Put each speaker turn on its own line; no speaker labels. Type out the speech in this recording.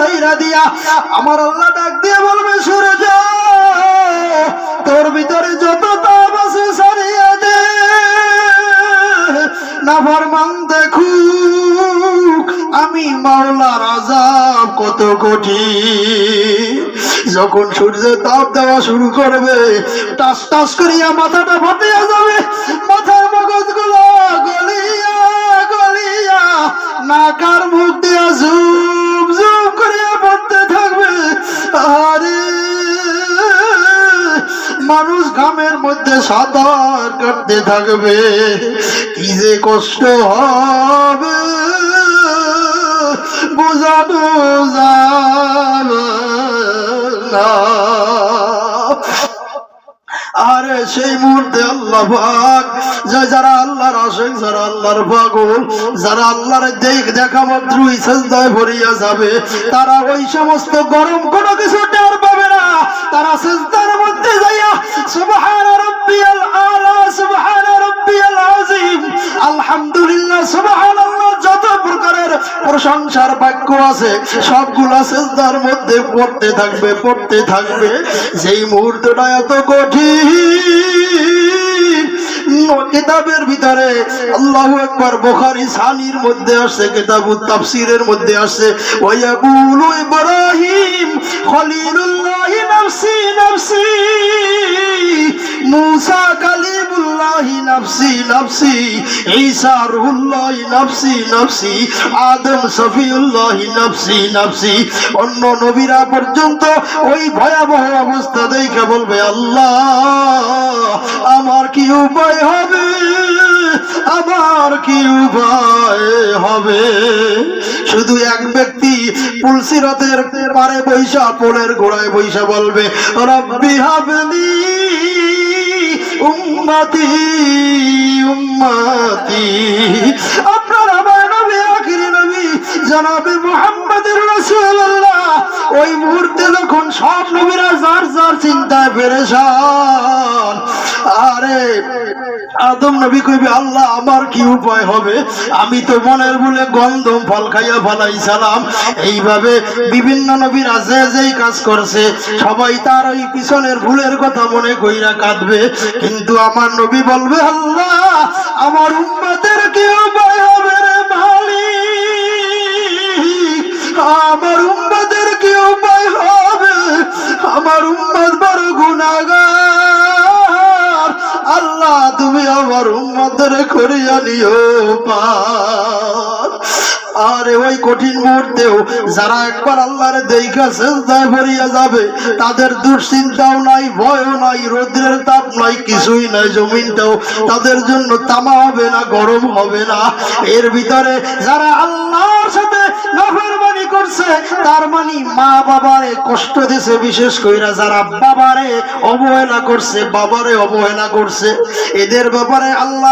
সাইরা দিয়া আমার আল্লাহ ডাক দিয়ে বলবে সূর্য তোর ভিতরে যত তাপ আছে সারিয়া দে। নাফরমান দেখুক, আমি মাওলার আজাব কত কঠিন। যখন সূর্যের তাপ দেওয়া শুরু করবে, টাস টাস করিয়া মাথাটা ফাটিয়া যাবে। মাথার মগজগুলো গলিয়া মানুষ ঘামের মধ্যে সাঁতার কাটতে থাকবে। কি যে কষ্ট হবে। বোঝানো যাবে আরে সেই মুহূর্তে আল্লাহ পাক, যে যারা আল্লাহর আশেক, যারা আল্লাহর পাগল, যারা আল্লাহর দেখ দেখা সেজদায় ভরিয়া যাবে, তারা ওই সমস্ত গরম কোনো কিছু টের পাবে না। তারা আলহামদুলিল্লাহ যত প্রকারের প্রশংসার বাক্য আছে, সবগুলা সেজদার মধ্যে পড়তে থাকবে পড়তে থাকবে। যেই মুহূর্তটা এত কঠিন কিতাবের ভিতরে আল্লাহু আকবার বুখারী সানির মধ্যে আসছে, কিতাবুত তাফসীরের মধ্যে আসছে, ওয়ায়াকুলু ইব্রাহিম খলিলুল্লাহ নাফসি নাফসি, মুসা নাফসি নাফসি ঈসা রুহুল্লাহ নাফসি নাফসি, আদম সফিউল্লাহ নাফসি নাফসি। অন্য নবীরা পর্যন্ত ওই ভয়াবহ অবস্থা দেখে বলবে, আল্লাহ, আমার কি উপায় হবে? আমার কি উপায় হবে? শুধু এক ব্যক্তি পুলসিরতের পারে বৈশা, পোলের গোড়ায় বৈশা বলবে, রব্বি হাবলি উম্মতি উম্মতি। আপনার আমার নবী আখিরি নবী, জানাবে মোহাম্মদের রাসূলুল্লাহ। ওই মুহূর্তে যখন সব নবীরা যার যার চিন্তায় আরে আদম নবী কইবে, আল্লাহ, আমার কি উপায় হবে? আমি তো মনের ভুলে গন্ধম ফল খাইয়া ফলাই সালাম। এইভাবে বিভিন্ন নবীর আজে যেই কাজ করছে। সবাই তার ওই পিছনের ভুলের কথা মনে কইরা কাঁদবে। কিন্তু আমার নবী বলবে, আল্লাহ, আমার উম্মাদের কি উপায় তুমি আমার উম্মাদের করিয়া নিও পার। আরে ওই কঠিন মুহূর্তেও যারা একবার আল্লাহর দেখা সেজদায় ভরিয়া যাবে, তাদের দুশ্চিন্তাও নাই, ভয়ও নাই তাপ নাই, কিছুই নাই, জমিনটাও তাদের জন্য তামা হবে না, গরম হবে না। এর ভিতরে যারা আল্লাহর সাথে করছে, তার মানে মা বাবারে কষ্ট দিছে, বিশেষ কইরা যারা বাবারে অবহেলা করছে, বাবারে অবহেলা করছে, এদের ব্যাপারে আল্লাহ